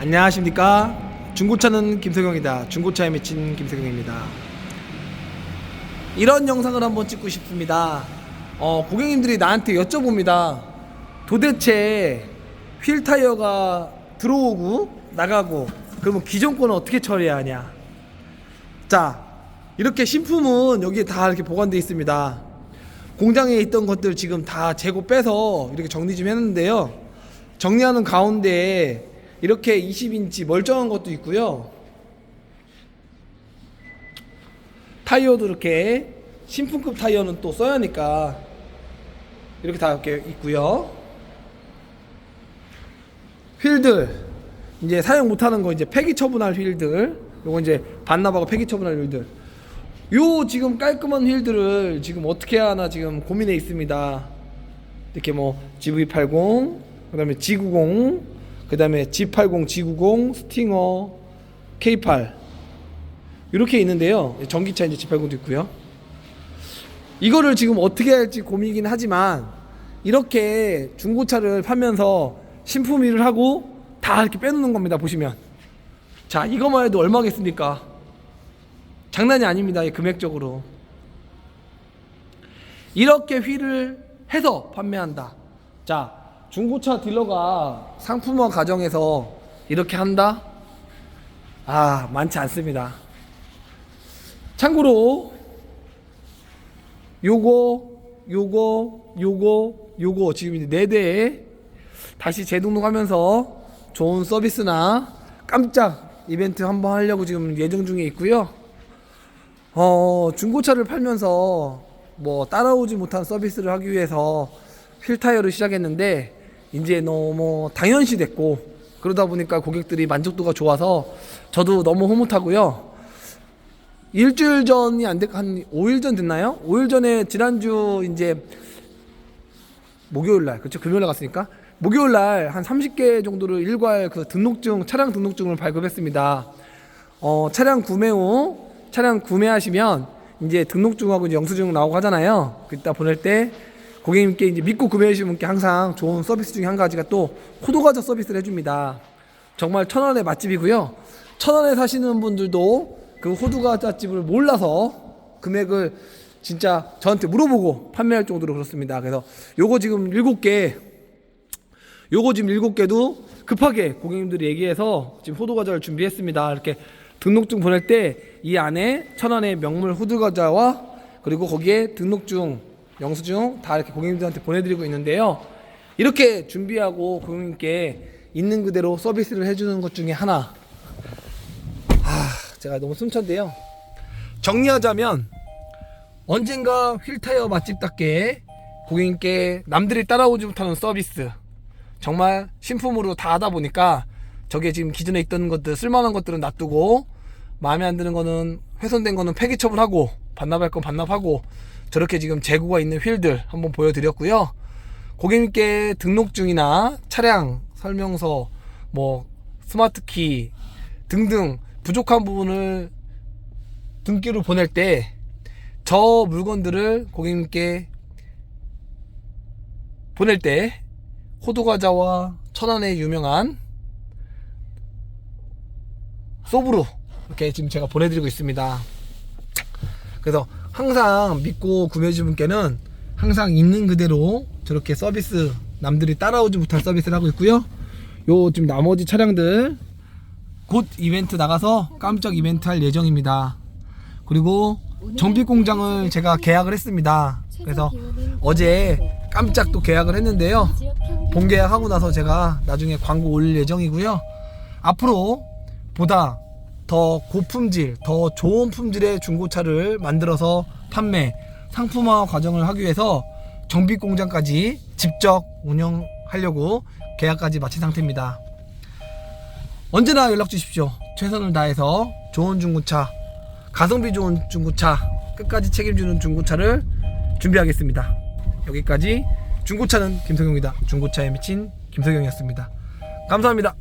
안녕하십니까? 중고차는 김석영이다. 중고차에 미친 김석영입니다. 이런 영상을 한번 찍고 싶습니다. 어, 고객님들이 나한테 여쭤봅니다. 도대체 휠 타이어가 들어오고 나가고 그러면 기존 거는 어떻게 처리하냐? 자 이렇게 신품은 여기에 다 이렇게 보관되어 있습니다. 공장에 있던 것들 지금 다 재고 빼서 이렇게 정리 좀 했는데요. 정리하는 가운데 이렇게 20인치 멀쩡한 것도 있고요. 타이어도 이렇게 신품급 타이어는 또 써야 하니까 이렇게 다 이렇게 있고요. 휠들 이제 사용 못하는 거 이제 폐기 처분할 휠들 요거 이제 반납하고 폐기 처분할 휠들 요 지금 깔끔한 휠들을 지금 어떻게 하나 지금 고민해 있습니다. 이렇게 뭐 GV80 그 다음에 G90 그 다음에 G80, G90, 스팅어, K8 이렇게 있는데요. 전기차 이제 G80도 있고요. 이거를 지금 어떻게 할지 고민이긴 하지만 이렇게 중고차를 팔면서 신품 일을 하고 다 이렇게 빼놓는 겁니다. 보시면 자 이거만 해도 얼마겠습니까? 장난이 아닙니다. 이 금액적으로 이렇게 휠을 해서 판매한다. 자 중고차 딜러가 상품화 과정에서 이렇게 한다? 아, 많지 않습니다. 참고로 요거, 요거, 요거, 요거 지금 이제 네 대에 다시 재등록하면서 좋은 서비스나 깜짝 이벤트 한번 하려고 지금 예정 중에 있고요. 어, 중고차를 팔면서 뭐 따라오지 못한 서비스를 하기 위해서 휠 타이어를 시작했는데 이제 너무 당연시 됐고 그러다 보니까 고객들이 만족도가 좋아서 저도 너무 흐뭇하고요. 일주일 전이 안 됐, 한 5일 전 됐나요? 5일 전에 지난주 이제 목요일 날, 그렇죠? 금요일 날 갔으니까 목요일 날 한 30개 정도를 일괄 그 등록증, 차량 등록증을 발급했습니다. 어, 차량 구매 후 차량 구매하시면 이제 등록증하고 이제 영수증 나오고 하잖아요. 그때 보낼 때 고객님께 이제 믿고 구매하시는 분께 항상 좋은 서비스 중에 한 가지가 또 호두과자 서비스를 해줍니다. 정말 천 원의 맛집이고요. 천 원에 사시는 분들도 그 호두과자 집을 몰라서 금액을 진짜 저한테 물어보고 판매할 정도로 그렇습니다. 그래서 요거 지금 일곱 개, 요거 지금 일곱 개도 급하게 고객님들이 얘기해서 지금 호두과자를 준비했습니다. 이렇게 등록증 보낼 때 이 안에 천 원의 명물 호두과자와 그리고 거기에 등록증 영수증 다 이렇게 고객님들한테 보내드리고 있는데요. 이렇게 준비하고 고객님께 있는 그대로 서비스를 해주는 것 중에 하나. 아, 제가 너무 숨찬데요. 정리하자면 언젠가 휠타이어 맛집답게 고객님께 남들이 따라오지 못하는 서비스. 정말 신품으로 다 하다 보니까 저게 지금 기존에 있던 것들 쓸만한 것들은 놔두고 마음에 안 드는 거는 훼손된 거는 폐기 처분하고 반납할 건 반납하고 저렇게 지금 재고가 있는 휠들 한번 보여드렸고요. 고객님께 등록증이나 차량 설명서, 뭐 스마트키 등등 부족한 부분을 등기로 보낼 때 저 물건들을 고객님께 보낼 때 호두과자와 천안의 유명한 소브로 이렇게 지금 제가 보내드리고 있습니다. 그래서 항상 믿고 구매해주신 분께는 항상 있는 그대로 저렇게 서비스 남들이 따라오지 못할 서비스를 하고 있고요. 요 지금 나머지 차량들 곧 이벤트 나가서 깜짝 이벤트 할 예정입니다. 그리고 정비 공장을 제가 계약을 했습니다. 그래서 어제 깜짝 또 계약을 했는데요. 본 계약하고 나서 제가 나중에 광고 올릴 예정이고요. 앞으로 보다 더 고품질, 더 좋은 품질의 중고차를 만들어서 판매, 상품화 과정을 하기 위해서 정비 공장까지 직접 운영하려고 계약까지 마친 상태입니다. 언제나 연락 주십시오. 최선을 다해서 좋은 중고차, 가성비 좋은 중고차, 끝까지 책임지는 중고차를 준비하겠습니다. 여기까지 중고차는 김석영이다. 중고차에 미친 김석영이었습니다. 감사합니다.